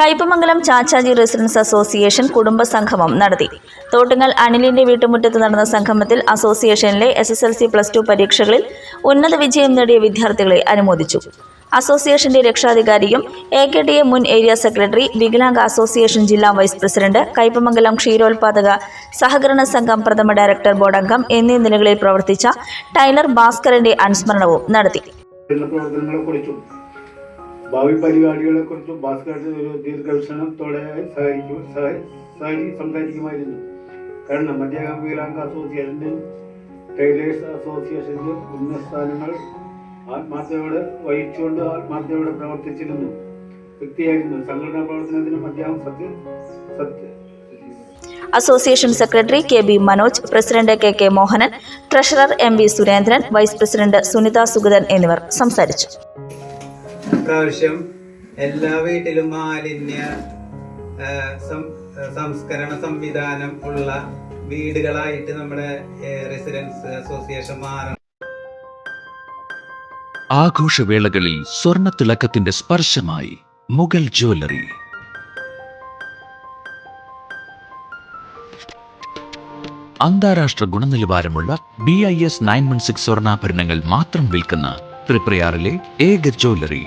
Kaipamangalam Chachaji residence association കുടുംബ സംഗമം നടത്തി. തോട്ടുങ്ങൽ അനിലിന്റെ വീട്ടുമുറ്റത്ത് നടന്ന സംഗമത്തിൽ അസോസിയേഷനിലെ S S L C plus two പരീക്ഷകളിൽ ഉന്നത വിജയം നേടിയ വിദ്യാർത്ഥികളെ അനുമോദിച്ചു. അസോസിയേഷന്റെ രക്ഷാധികാരിയും എ കെ ഡി എ മുൻ ഏരിയ സെക്രട്ടറി വികലാംഗ അസോസിയേഷൻ ജില്ലാ വൈസ് പ്രസിഡന്റ് കയ്പമംഗലം ക്ഷീരോത്പാദക സഹകരണ സംഘം പ്രഥമ ഡയറക്ടർ ബോർഡ് അംഗം എന്നീ നിലകളിൽ പ്രവർത്തിച്ച ടൈലർ ഭാസ്കരന്റെ അനുസ്മരണവും നടത്തി. ഭാവി പരിപാടികളെ കുറിച്ചും ഭാസ്കർ ഒരു ദീർഘവീക്ഷണത്തോടെ സഹായിക്കും സഹ- സഹരി സംസാരിക്കുമായിരുന്നു. കാരണം അദ്ദേഹം വികലാംഗ അസോസിയേഷന്റെയും ടൈലേഴ്സ് അസോസിയേഷന്റെ ഉന്നത സ്ഥാനങ്ങൾ ആത്മാർത്ഥയോടെ വഹിച്ചുകൊണ്ട് ആത്മാർത്ഥയോടെ പ്രവർത്തിച്ചിരുന്നു. വ്യക്തിയായിരുന്നു. സംഘടനാ പ്രവർത്തനത്തിനും അദ്ദേഹം സത്യ സത്യ association secretary K B Manoj president K K Mohanan treasurer M V Surendran vice president Sunitha Sugathan എന്നിവർ സംസാരിച്ചു. പ്രാവശ്യം എല്ലാ വീട്ടിലും മാലിന്യ സംസ്കരണ സംവിധാനം ഉള്ള വീടുകളായിട്ട് നമ്മുടെ റെസിഡൻസ് അസോസിയേഷൻ മാറണം. ആഘോഷവേളകളിൽ സ്വർണത്തിളക്കത്തിന്റെ സ്പർശമായി മുഗൾ ജ്വല്ലറി. അന്താരാഷ്ട്ര ഗുണനിലവാരമുള്ള B I S nine one six സ്വർണാഭരണങ്ങൾ മാത്രം വിൽക്കുന്ന ത്രിപ്രയാറിലെ ഏക ജ്വല്ലറി.